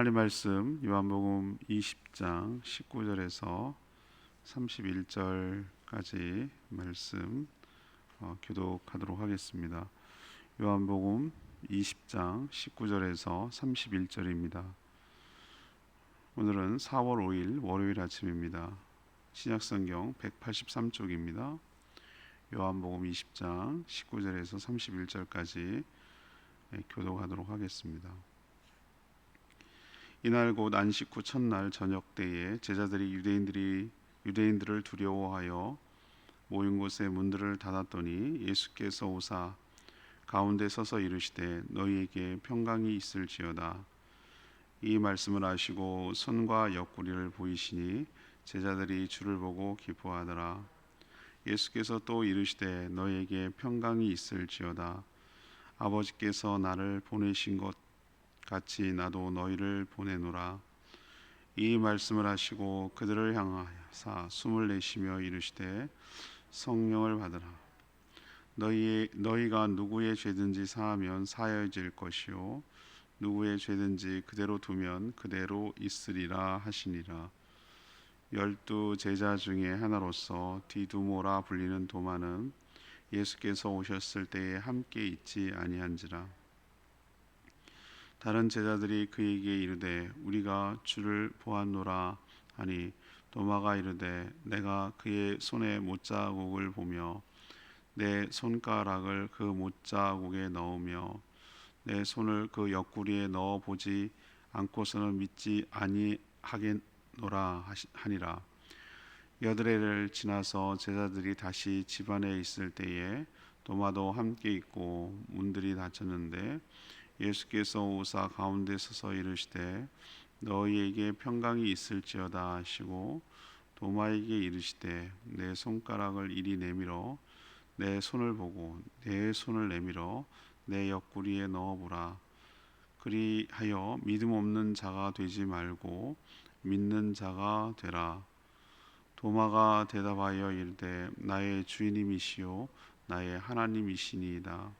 하나님 말씀 요한복음 20장 19절에서 31절까지 말씀 어, 교독하도록 하겠습니다. 요한복음 20장 19절에서 31절입니다. 오늘은 4월 5일 월요일 아침입니다. 신약성경 183쪽입니다. 요한복음 20장 19절에서 31절까지 예, 교독하도록 하겠습니다. 이날 곧 안식 후 첫날 저녁 때에 제자들이 유대인들이 유대인들을 두려워하여 모인 곳에 문들을 닫았더니 예수께서 오사 가운데 서서 이르시되 너희에게 평강이 있을지어다. 이 말씀을 하시고 손과 옆구리를 보이시니 제자들이 주를 보고 기뻐하더라. 예수께서 또 이르시되 너희에게 평강이 있을지어다. 아버지께서 나를 보내신 것 같이 나도 너희를 보내노라. 이 말씀을 하시고 그들을 향하사 숨을 내쉬며 이르시되 성령을 받으라. 너희 너희가 누구의 죄든지 사하면 사여질 것이요. 누구의 죄든지 그대로 두면 그대로 있으리라 하시니라. 열두 제자 중에 하나로서 디두모라 불리는 도마는 예수께서 오셨을 때에 함께 있지 아니한지라 다른 제자들이 그에게 이르되 우리가 주를 보았노라. 하니 도마가 이르되 내가 그의 손에 못자국을 보며 내 손가락을 그 못자국에 넣으며 내 손을 그 옆구리에 넣어 보지 않고서는 믿지 아니하겠노라 하니라. 여드레를 지나서 제자들이 다시 집안에 있을 때에 도마도 함께 있고 문들이 닫혔는데 예수께서 오사 가운데 서서 이르시되 너희에게 평강이 있을지어다 하시고 도마에게 이르시되 내 손가락을 이리 내밀어 내 손을 보고 내 손을 내밀어 내 옆구리에 넣어보라. 그리하여 믿음 없는 자가 되지 말고 믿는 자가 되라. 도마가 대답하여 이르되 나의 주인님이시요 나의 하나님이시니이다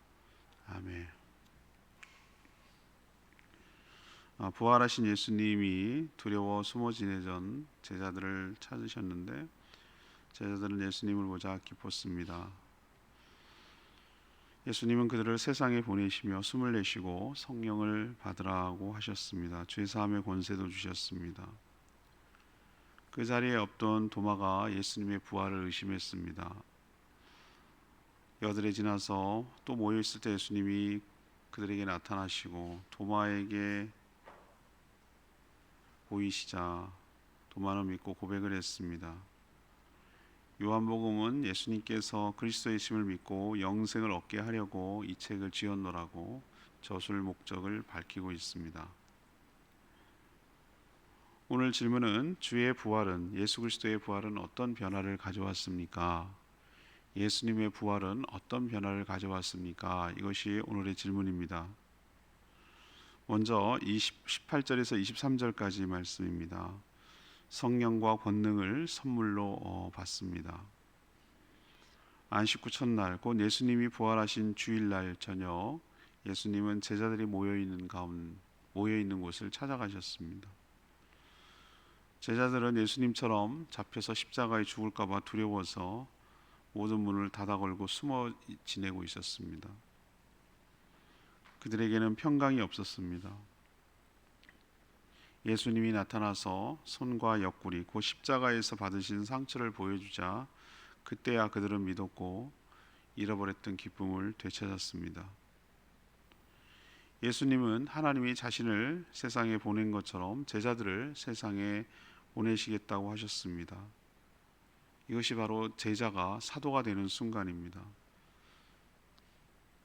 아멘. 아, 부활하신 예수님이 두려워 숨어 지내던 제자들을 찾으셨는데 제자들은 예수님을 보자 기뻤습니다. 예수님은 그들을 세상에 보내시며 숨을 내쉬고 성령을 받으라고 하셨습니다. 죄 사함의 권세도 주셨습니다. 그 자리에 없던 도마가 예수님의 부활을 의심했습니다. 여들에 지나서 또 모여 있을 때 예수님이 그들에게 나타나시고 도마에게 보이시자 도마는 믿고 고백을 했습니다. 요한복음은 예수님께서 그리스도의 심을 믿고 영생을 얻게 하려고 이 책을 지었노라고 저술 목적을 밝히고 있습니다. 오늘 질문은 주의 부활은 예수 그리스도의 부활은 어떤 변화를 가져왔습니까? 예수님의 부활은 어떤 변화를 가져왔습니까? 이것이 오늘의 질문입니다. 먼저 20, 18절에서 23절까지 말씀입니다. 성령과 권능을 선물로 어, 받습니다. 안식 후 첫날 곧 예수님이 부활하신 주일날 저녁 예수님은 제자들이 모여 있는 가운 모여 있는 곳을 찾아가셨습니다. 제자들은 예수님처럼 잡혀서 십자가에 죽을까 봐 두려워서 모든 문을 닫아 걸고 숨어 지내고 있었습니다. 그들에게는 평강이 없었습니다. 예수님이 나타나서 손과 옆구리, 그 십자가에서 받으신 상처를 보여주자 그때야 그들은 믿었고 잃어버렸던 기쁨을 되찾았습니다. 예수님은 하나님이 자신을 세상에 보낸 것처럼 제자들을 세상에 보내시겠다고 하셨습니다. 이것이 바로 제자가 사도가 되는 순간입니다.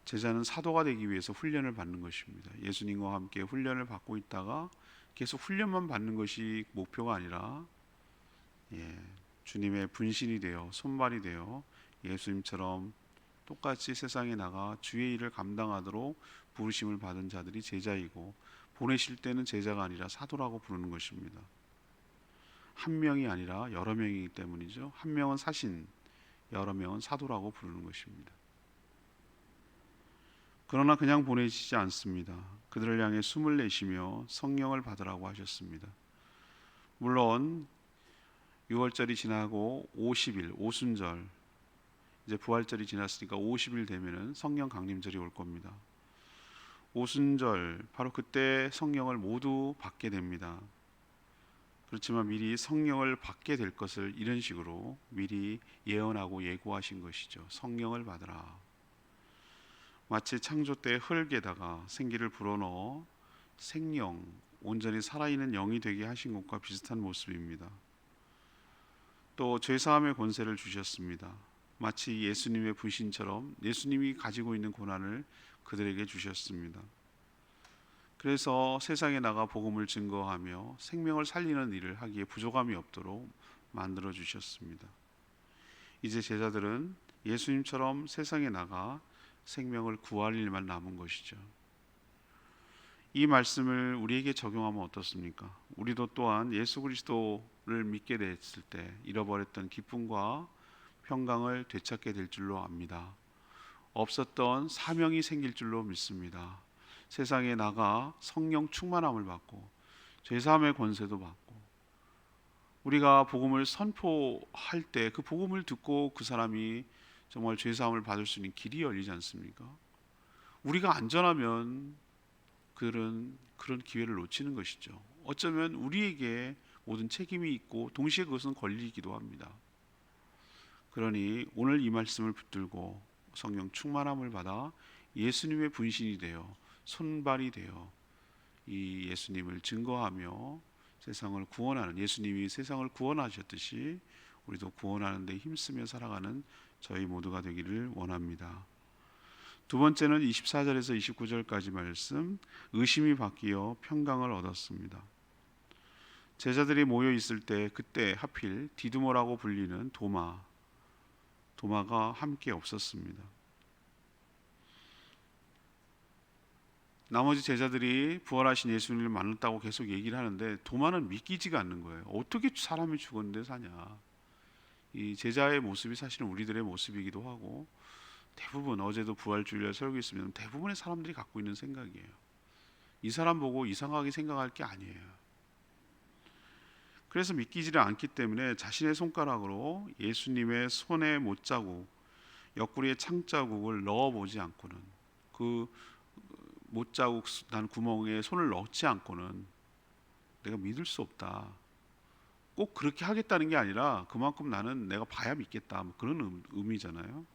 제자는 사도가 되기 위해서 훈련을 받는 것입니다. 예수님과 함께 훈련을 받고 있다가 계속 훈련만 받는 것이 목표가 아니라 예, 주님의 분신이 되어 손발이 되어 예수님처럼 똑같이 세상에 나가 주의 일을 감당하도록 부르심을 받은 자들이 제자이고 보내실 때는 제자가 아니라 사도라고 부르는 것입니다. 한 명이 아니라 여러 명이기 때문이죠. 한 명은 사신, 여러 명은 사도라고 부르는 것입니다. 그러나 그냥 보내시지 않습니다. 그들을 향해 숨을 내쉬며 성령을 받으라고 하셨습니다. 물론 6월절이 지나고 50일 오순절 이제 부활절이 지났으니까 50일 되면은 성령 강림절이 올 겁니다. 오순절 바로 그때 성령을 모두 받게 됩니다. 그렇지만 미리 성령을 받게 될 것을 이런 식으로 미리 예언하고 예고하신 것이죠. 성령을 받으라. 마치 창조 때 흙에다가 생기를 불어넣어 생령 온전히 살아있는 영이 되게 하신 것과 비슷한 모습입니다. 또 죄사함의 권세를 주셨습니다. 마치 예수님의 부신처럼 예수님이 가지고 있는 고난을 그들에게 주셨습니다. 그래서 세상에 나가 복음을 증거하며 생명을 살리는 일을 하기에 부족함이 없도록 만들어 주셨습니다. 이제 제자들은 예수님처럼 세상에 나가 생명을 구할 일만 남은 것이죠. 이 말씀을 우리에게 적용하면 어떻습니까? 우리도 또한 예수 그리스도를 믿게 됐을 때 잃어버렸던 기쁨과 평강을 되찾게 될 줄로 압니다. 없었던 사명이 생길 줄로 믿습니다. 세상에 나가 성령 충만함을 받고 죄사함의 권세도 받고 우리가 복음을 선포할 때 그 복음을 듣고 그 사람이 정말 죄사함을 받을 수 있는 길이 열리지 않습니까? 우리가 안전하면 그런 그런 기회를 놓치는 것이죠. 어쩌면 우리에게 모든 책임이 있고 동시에 그것은 권리이기도 합니다. 그러니 오늘 이 말씀을 붙들고 성령 충만함을 받아 예수님의 분신이 되어 손발이 되어 이 예수님을 증거하며 세상을 구원하는 예수님이 세상을 구원하셨듯이 우리도 구원하는 데 힘쓰며 살아가는 저희 모두가 되기를 원합니다. 두 번째는 24절에서 29절까지 말씀 의심이 바뀌어 평강을 얻었습니다. 제자들이 모여 있을 때 그때 하필 디두모라고 불리는 도마 도마가 함께 없었습니다. 나머지 제자들이 부활하신 예수님을 만났다고 계속 얘기를 하는데 도마는 믿기지가 않는 거예요. 어떻게 사람이 죽었는데 사냐? 이 제자의 모습이 사실은 우리들의 모습이기도 하고 대부분 어제도 부활주일날 설교 있으면 대부분의 사람들이 갖고 있는 생각이에요. 이 사람 보고 이상하게 생각할 게 아니에요. 그래서 믿기지를 않기 때문에 자신의 손가락으로 예수님의 손의 못자국, 옆구리의 창자국을 넣어보지 않고는 그 못자국 난 구멍에 손을 넣지 않고는 내가 믿을 수 없다. 꼭 그렇게 하겠다는 게 아니라 그만큼 나는 내가 봐야 믿겠다. 뭐 그런 음, 의미잖아요.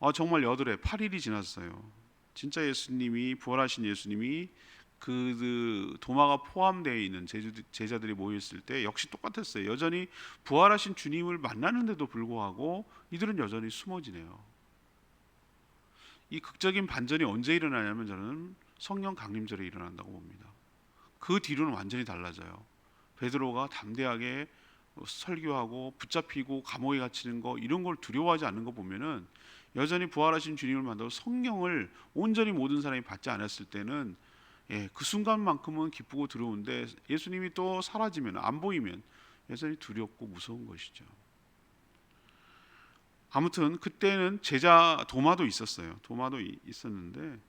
아, 정말 여덟에 8일이 지났어요. 진짜 예수님이 부활하신 예수님이 그, 그 도마가 포함되어 있는 제자들이 모여 있을 때 역시 똑같았어요. 여전히 부활하신 주님을 만나는데도 불구하고 이들은 여전히 숨어 지내요. 이 극적인 반전이 언제 일어나냐면 저는 성령 강림절에 일어난다고 봅니다. 그 뒤로는 완전히 달라져요. 베드로가 담대하게 설교하고 붙잡히고 감옥에 갇히는 거 이런 걸 두려워하지 않는 거 보면은 여전히 부활하신 주님을 만나고 성령을 온전히 모든 사람이 받지 않았을 때는 예, 그 순간만큼은 기쁘고 두려운데 예수님이 또 사라지면 안 보이면 여전히 두렵고 무서운 것이죠. 아무튼 그때는 제자 도마도 있었어요. 도마도 있었는데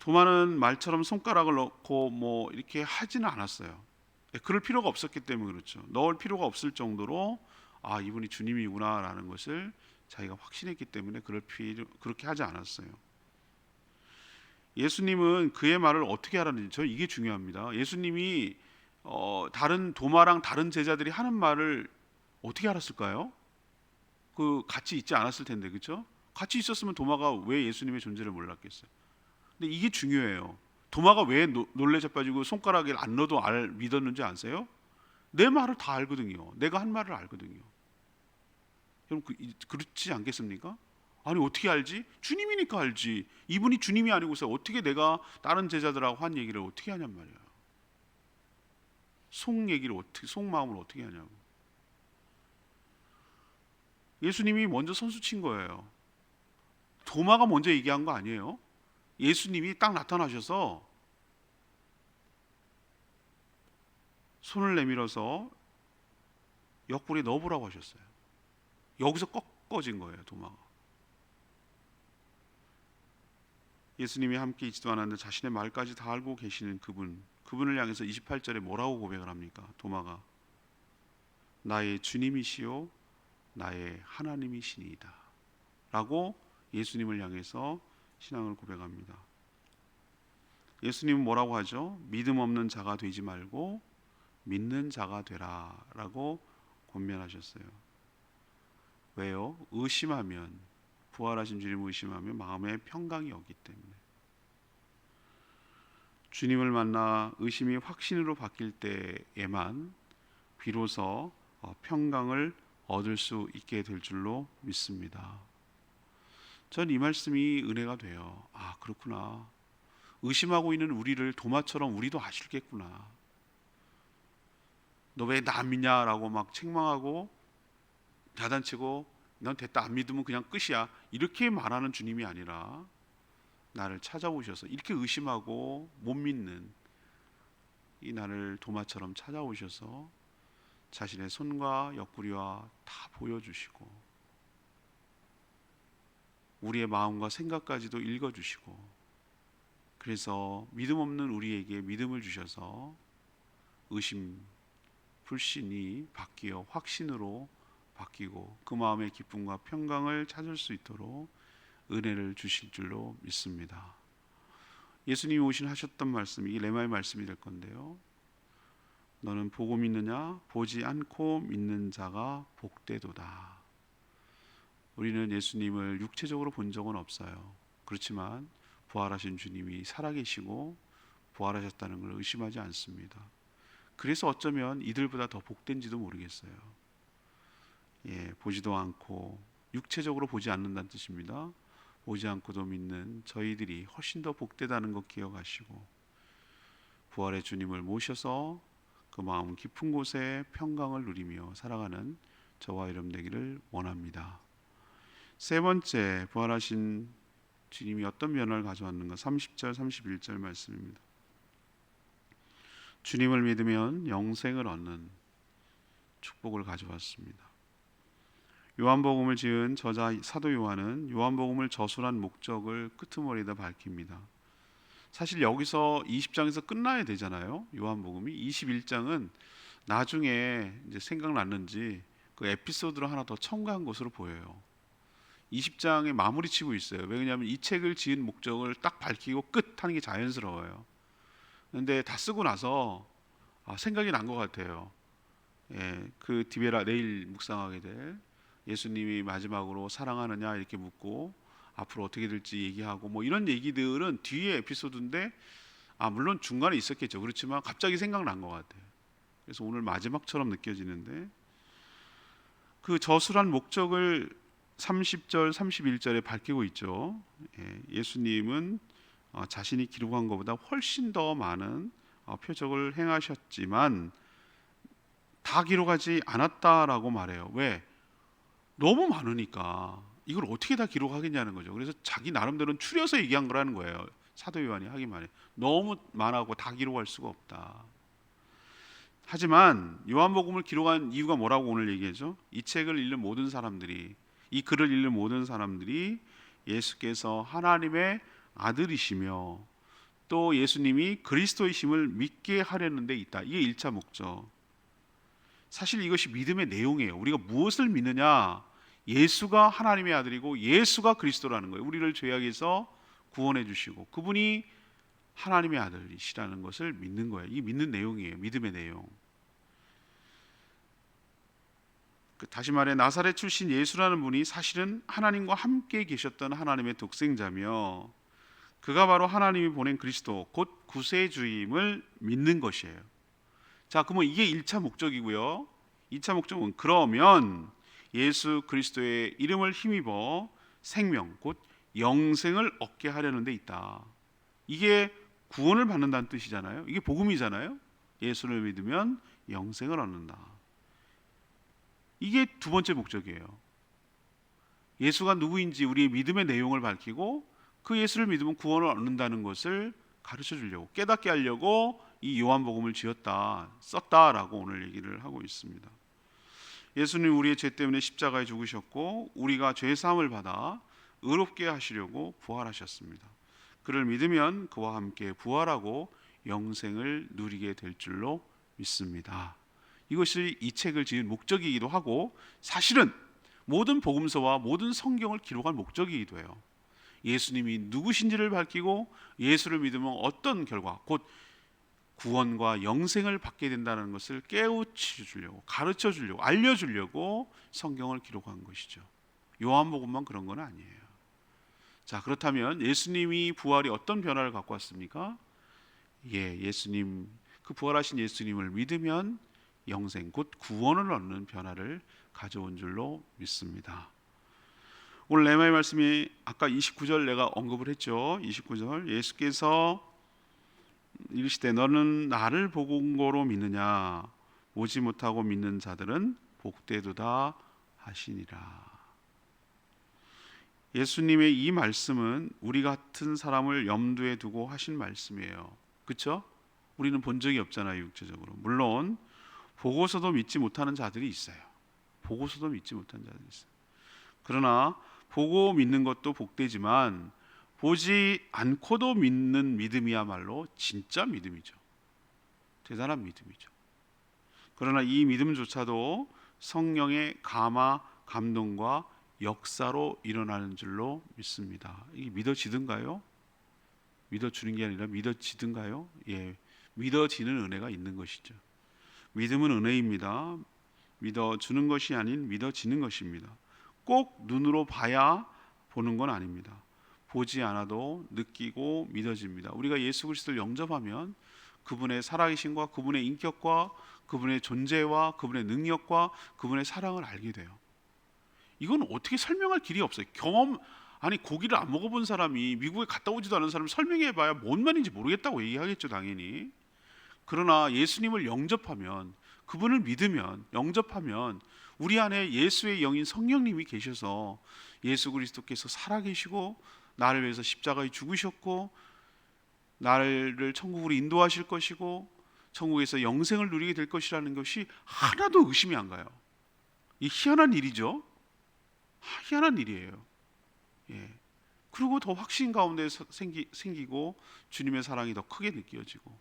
도마는 말처럼 손가락을 넣고 뭐 이렇게 하지는 않았어요. 예, 그럴 필요가 없었기 때문에 그렇죠. 넣을 필요가 없을 정도로 아 이분이 주님이구나라는 것을 자기가 확신했기 때문에 그럴 필요 그렇게 하지 않았어요. 예수님은 그의 말을 어떻게 하라는지 저 이게 중요합니다. 예수님이 어, 다른 도마랑 다른 제자들이 하는 말을 어떻게 알았을까요? 그 같이 있지 않았을 텐데 그렇죠? 같이 있었으면 도마가 왜 예수님의 존재를 몰랐겠어요? 근데 이게 중요해요. 도마가 왜 놀래 자빠지고 손가락에 안 넣어도 알 믿었는지 아세요? 내 말을 다 알거든요. 내가 한 말을 알거든요. 여러분 그, 그렇지 않겠습니까? 아니 어떻게 알지? 주님이니까 알지. 이분이 주님이 아니고서 어떻게 내가 다른 제자들하고 한 얘기를 어떻게 하냔 말이야. 속 얘기를 어떻게 속 마음을 어떻게 하냐고. 예수님이 먼저 선수 친 거예요. 도마가 먼저 얘기한 거 아니에요? 예수님이 딱 나타나셔서 손을 내밀어서 옆구리에 넣어보라고 하셨어요. 여기서 꺾어진 거예요, 도마가. 예수님이 함께 있지도 않았는데 자신의 말까지 다 알고 계시는 그분, 그분을 향해서 28절에 뭐라고 고백을 합니까? 도마가 나의 주님이시요 나의 하나님이시니이다. 라고 예수님을 향해서 신앙을 고백합니다. 예수님은 뭐라고 하죠? 믿음 없는 자가 되지 말고 믿는 자가 되라라고 권면하셨어요. 왜요? 의심하면 부활하신 주님 의심하면 마음에 평강이 없기 때문에 주님을 만나 의심이 확신으로 바뀔 때에만 비로소 어, 평강을 얻을 수 있게 될 줄로 믿습니다. 전 이 말씀이 은혜가 돼요. 아 그렇구나. 의심하고 있는 우리를 도마처럼 우리도 아실겠구나. 너 왜 나 안 믿냐라고 막 책망하고 야단치고 넌 됐다 안 믿으면 그냥 끝이야 이렇게 말하는 주님이 아니라 나를 찾아오셔서 이렇게 의심하고 못 믿는 이 나를 도마처럼 찾아오셔서 자신의 손과 옆구리와 다 보여주시고 우리의 마음과 생각까지도 읽어주시고 그래서 믿음 없는 우리에게 믿음을 주셔서 의심 불신이 바뀌어 확신으로 바뀌고 그 마음의 기쁨과 평강을 찾을 수 있도록 은혜를 주실 줄로 믿습니다. 예수님이 오신 하셨던 말씀이 레마의 말씀이 될 건데요. 너는 보고 믿느냐 보지 않고 믿는 자가 복되도다. 우리는 예수님을 육체적으로 본 적은 없어요. 그렇지만 부활하신 주님이 살아계시고 부활하셨다는 걸 의심하지 않습니다. 그래서 어쩌면 이들보다 더 복된지도 모르겠어요. 예, 보지도 않고 육체적으로 보지 않는다는 뜻입니다. 보지 않고도 믿는 저희들이 훨씬 더 복되다는 것 기억하시고 부활의 주님을 모셔서 그 마음 깊은 곳에 평강을 누리며 살아가는 저와 여러분 되기를 원합니다. 세 번째 부활하신 주님이 어떤 면을 가져왔는가 30절 31절 말씀입니다. 주님을 믿으면 영생을 얻는 축복을 가져왔습니다. 요한복음을 지은 저자 사도 요한은 요한복음을 저술한 목적을 끄트머리에다 밝힙니다. 사실 여기서 20장에서 끝나야 되잖아요. 요한복음이 21장은 나중에 이제 생각났는지 그 에피소드를 하나 더 첨가한 것으로 보여요. 20장에 마무리 치고 있어요. 왜냐하면 이 책을 지은 목적을 딱 밝히고 끝 하는 게 자연스러워요. 근데 다 쓰고 나서 아, 생각이 난 것 같아요. 예, 그 디베라 내일 묵상하게 될 예수님이 마지막으로 사랑하느냐 이렇게 묻고 앞으로 어떻게 될지 얘기하고 뭐 이런 얘기들은 뒤에 에피소드인데 아 물론 중간에 있었겠죠. 그렇지만 갑자기 생각난 것 같아요. 그래서 오늘 마지막처럼 느껴지는데 그 저술한 목적을 30절, 31절에 밝히고 있죠. 예, 예수님은 어, 자신이 기록한 것보다 훨씬 더 많은 어, 표적을 행하셨지만 다 기록하지 않았다라고 말해요. 왜? 너무 많으니까 이걸 어떻게 다 기록하겠냐는 거죠. 그래서 자기 나름대로는 추려서 얘기한 거라는 거예요. 사도 요한이 하기만 해. 너무 많아고 다 기록할 수가 없다. 하지만 요한복음을 기록한 이유가 뭐라고 오늘 얘기하죠? 이 책을 읽는 모든 사람들이 이 글을 읽는 모든 사람들이 예수께서 하나님의 아들이시며 또 예수님이 그리스도이심을 믿게 하려는 데 있다. 이게 1차 목적. 사실 이것이 믿음의 내용이에요. 우리가 무엇을 믿느냐? 예수가 하나님의 아들이고 예수가 그리스도라는 거예요. 우리를 죄악에서 구원해 주시고 그분이 하나님의 아들이시라는 것을 믿는 거예요. 이 믿는 내용이에요. 믿음의 내용. 그 다시 말해 나사렛 출신 예수라는 분이 사실은 하나님과 함께 계셨던 하나님의 독생자며 그가 바로 하나님이 보낸 그리스도 곧 구세주임을 믿는 것이에요. 자, 그러면 이게 1차 목적이고요. 2차 목적은 그러면 예수 그리스도의 이름을 힘입어 생명 곧 영생을 얻게 하려는 데 있다. 이게 구원을 받는다는 뜻이잖아요. 이게 복음이잖아요. 예수를 믿으면 영생을 얻는다. 이게 두 번째 목적이에요. 예수가 누구인지 우리의 믿음의 내용을 밝히고 그 예수를 믿으면 구원을 얻는다는 것을 가르쳐 주려고 깨닫게 하려고 이 요한복음을 지었다 썼다라고 오늘 얘기를 하고 있습니다. 예수님 우리의 죄 때문에 십자가에 죽으셨고 우리가 죄 사함을 받아 의롭게 하시려고 부활하셨습니다. 그를 믿으면 그와 함께 부활하고 영생을 누리게 될 줄로 믿습니다. 이것이 이 책을 지은 목적이기도 하고 사실은 모든 복음서와 모든 성경을 기록할 목적이기도 해요. 예수님이 누구신지를 밝히고 예수를 믿으면 어떤 결과 곧 구원과 영생을 받게 된다는 것을 깨우쳐 주려고 가르쳐 주려고 알려 주려고 성경을 기록한 것이죠. 요한복음만 그런 건 아니에요. 자, 그렇다면 예수님이 부활이 어떤 변화를 갖고 왔습니까? 예, 예수님 그 부활하신 예수님을 믿으면 영생 곧 구원을 얻는 변화를 가져온 줄로 믿습니다. 오늘 레마의 말씀이 아까 29절 내가 언급을 했죠. 29절 예수께서 이르시되 너는 나를 보고 온 거로 믿느냐 오지 못하고 믿는 자들은 복되도다 하시니라. 예수님의 이 말씀은 우리 같은 사람을 염두에 두고 하신 말씀이에요. 그렇죠? 우리는 본 적이 없잖아요, 육체적으로. 물론 보고서도 믿지 못하는 자들이 있어요. 보고서도 믿지 못하는 자들이 있어요. 그러나 보고 믿는 것도 복되지만 보지 않고도 믿는 믿음이야말로 진짜 믿음이죠. 대단한 믿음이죠. 그러나 이 믿음조차도 성령의 감화, 감동과 역사로 일어나는 줄로 믿습니다. 이게 믿어지든가요? 믿어주는 게 아니라 믿어지든가요? 예, 믿어지는 은혜가 있는 것이죠. 믿음은 은혜입니다. 믿어주는 것이 아닌 믿어지는 것입니다. 꼭 눈으로 봐야 보는 건 아닙니다. 보지 않아도 느끼고 믿어집니다. 우리가 예수 그리스도를 영접하면 그분의 살아계신과 그분의 인격과 그분의 존재와 그분의 능력과 그분의 사랑을 알게 돼요. 이건 어떻게 설명할 길이 없어요. 경험 아니 고기를 안 먹어본 사람이 미국에 갔다 오지도 않은 사람 설명해봐야 뭔 말인지 모르겠다고 얘기하겠죠 당연히. 그러나 예수님을 영접하면 그분을 믿으면 영접하면 우리 안에 예수의 영인 성령님이 계셔서 예수 그리스도께서 살아계시고 나를 위해서 십자가에 죽으셨고 나를 천국으로 인도하실 것이고 천국에서 영생을 누리게 될 것이라는 것이 하나도 의심이 안 가요. 이 희한한 일이죠. 희한한 일이에요. 예. 그리고 더 확신 가운데 생기, 생기고 주님의 사랑이 더 크게 느껴지고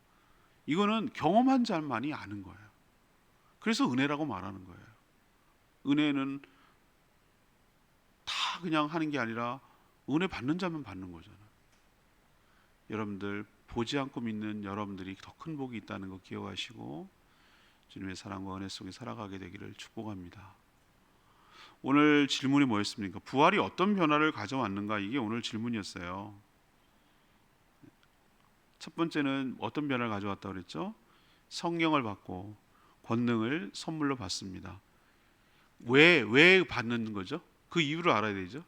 이거는 경험한 자만이 아는 거예요. 그래서 은혜라고 말하는 거예요. 은혜는 다 그냥 하는 게 아니라 은혜 받는 자만 받는 거잖아요. 여러분들 보지 않고 믿는 여러분들이 더 큰 복이 있다는 거 기억하시고 주님의 사랑과 은혜 속에 살아가게 되기를 축복합니다. 오늘 질문이 뭐였습니까? 부활이 어떤 변화를 가져왔는가? 이게 오늘 질문이었어요. 첫 번째는 어떤 변화를 가져왔다 그랬죠? 성령을 받고 권능을 선물로 받습니다. 왜 왜 받는 거죠? 그 이유를 알아야 되죠.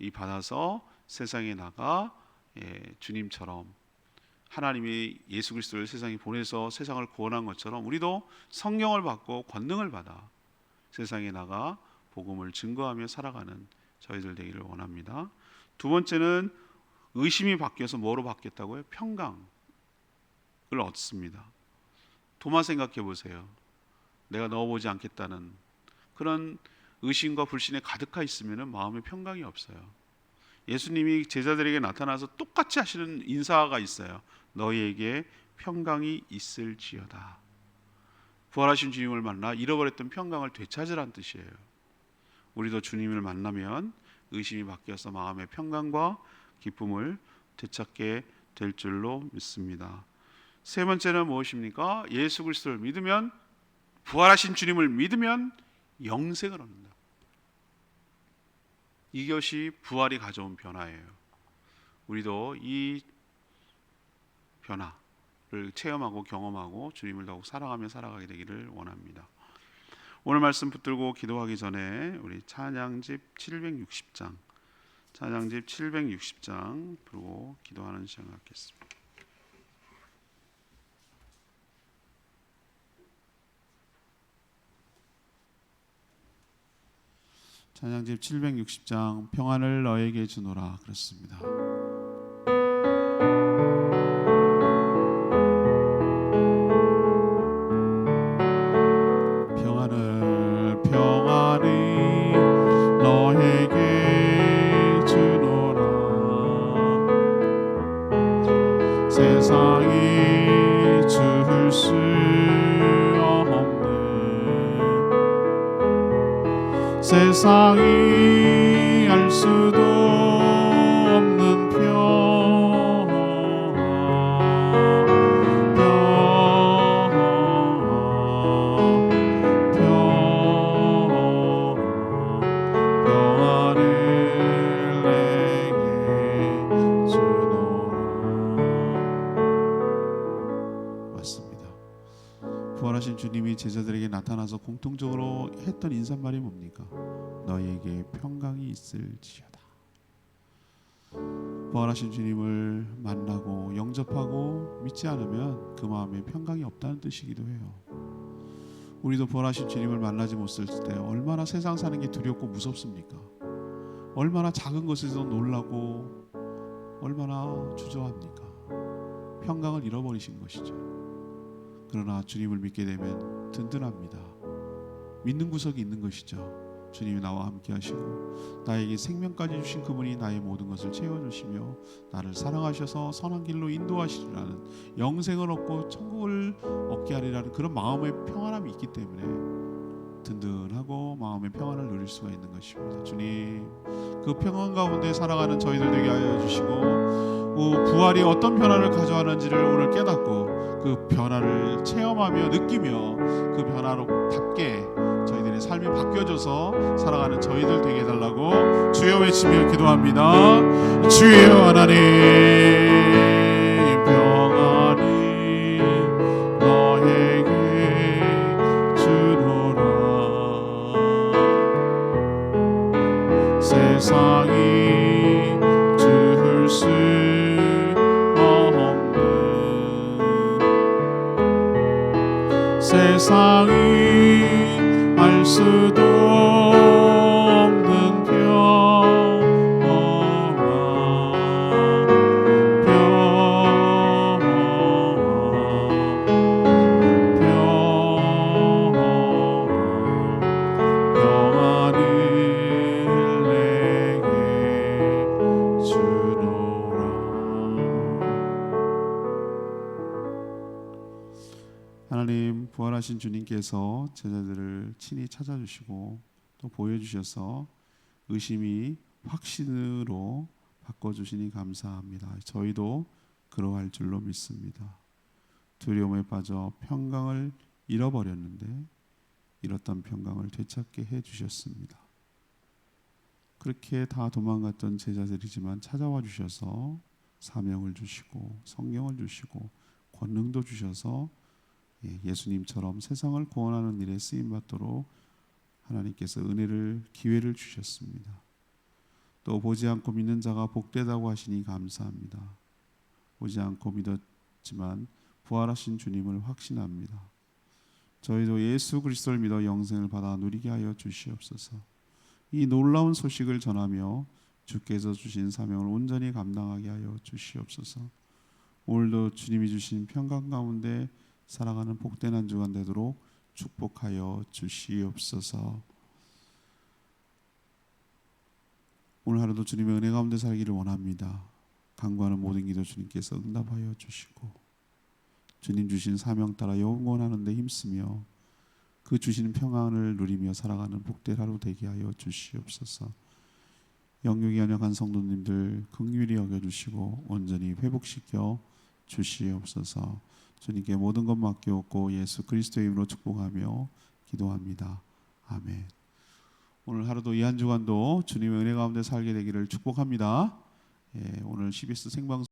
이 받아서 세상에 나가 예, 주님처럼 하나님이 예수 그리스도를 세상에 보내서 세상을 구원한 것처럼 우리도 성령을 받고 권능을 받아 세상에 나가 복음을 증거하며 살아가는 저희들 되기를 원합니다. 두 번째는 의심이 바뀌어서 뭐로 바뀌었다고요? 평강을 얻습니다. 도마 생각해 보세요. 내가 넣어보지 않겠다는 그런 의심과 불신에 가득하 있으면 마음에 평강이 없어요. 예수님이 제자들에게 나타나서 똑같이 하시는 인사가 있어요. 너희에게 평강이 있을지어다. 부활하신 주님을 만나 잃어버렸던 평강을 되찾으란 뜻이에요. 우리도 주님을 만나면 의심이 바뀌어서 마음의 평강과 기쁨을 되찾게 될 줄로 믿습니다. 세 번째는 무엇입니까? 예수 그리스도를 믿으면 부활하신 주님을 믿으면 영생을 얻는다. 이것이 부활이 가져온 변화예요. 우리도 이 변화를 체험하고 경험하고 주님을 더욱 사랑하며 살아가게 되기를 원합니다. 오늘 말씀 붙들고 기도하기 전에 우리 찬양집 760장 찬양집 760장 부르고 기도하는 시간 갖겠습니다. 찬양집 760장 평안을 너에게 주노라 그렇습니다. 제자들에게 나타나서 공통적으로 했던 인사말이 뭡니까? 너희에게 평강이 있을지어다. 부활하신 주님을 만나고 영접하고 믿지 않으면 그 마음에 평강이 없다는 뜻이기도 해요. 우리도 부활하신 주님을 만나지 못했을 때 얼마나 세상 사는 게 두렵고 무섭습니까? 얼마나 작은 것에서 놀라고 얼마나 주저합니까? 평강을 잃어버리신 것이죠. 그러나 주님을 믿게 되면 든든합니다. 믿는 구석이 있는 것이죠. 주님이 나와 함께 하시고 나에게 생명까지 주신 그분이 나의 모든 것을 채워 주시며 나를 사랑하셔서 선한 길로 인도하시리라는 영생을 얻고 천국을 얻게 하리라는 그런 마음의 평안함이 있기 때문에 든든하고 마음의 평안을 누릴 수가 있는 것입니다. 주님 그 평안 가운데 살아가는 저희들 되게 하여 주시고 어, 부활이 어떤 변화를 가져가는지를 오늘 깨닫고 그 변화를 체험하며 느끼며 그 변화로답게 저희들의 삶이 바뀌어져서 살아가는 저희들 되게 해달라고 주여 외치며 기도합니다. 주여 하나님 세 제자들을 친히 찾아주시고 또 보여주셔서 의심이 확신으로 바꿔주시니 감사합니다. 저희도 그러할 줄로 믿습니다. 두려움에 빠져 평강을 잃어버렸는데 잃었던 평강을 되찾게 해 주셨습니다. 그렇게 다 도망갔던 제자들이지만 찾아와 주셔서 사명을 주시고 성경을 주시고 권능도 주셔서 예, 예수님처럼 세상을 구원하는 일에 쓰임 받도록 하나님께서 은혜를 기회를 주셨습니다. 또 보지 않고 믿는 자가 복되다고 하시니 감사합니다. 보지 않고 믿었지만 부활하신 주님을 확신합니다. 저희도 예수 그리스도를 믿어 영생을 받아 누리게 하여 주시옵소서. 이 놀라운 소식을 전하며 주께서 주신 사명을 온전히 감당하게 하여 주시옵소서. 오늘도 주님이 주신 평강 가운데 살아가는 복된 한 주간 되도록 축복하여 주시옵소서. 오늘 하루도 주님의 은혜 가운데 살기를 원합니다. 간구하는 모든 기도 주님께서 응답하여 주시고 주님 주신 사명 따라 영원하는 데 힘쓰며 그 주시는 평안을 누리며 살아가는 복된 하루 되게 하여 주시옵소서. 영육이 연약한 성도님들 긍휼히 여겨 주시고 온전히 회복시켜 주시옵소서. 주님께 모든 것 맡겨놓고 예수 그리스도의 이름으로 축복하며 기도합니다. 아멘. 오늘 하루도 이 한 주간도 주님의 은혜 가운데 살게 되기를 축복합니다. 예, 오늘 CBS 생방송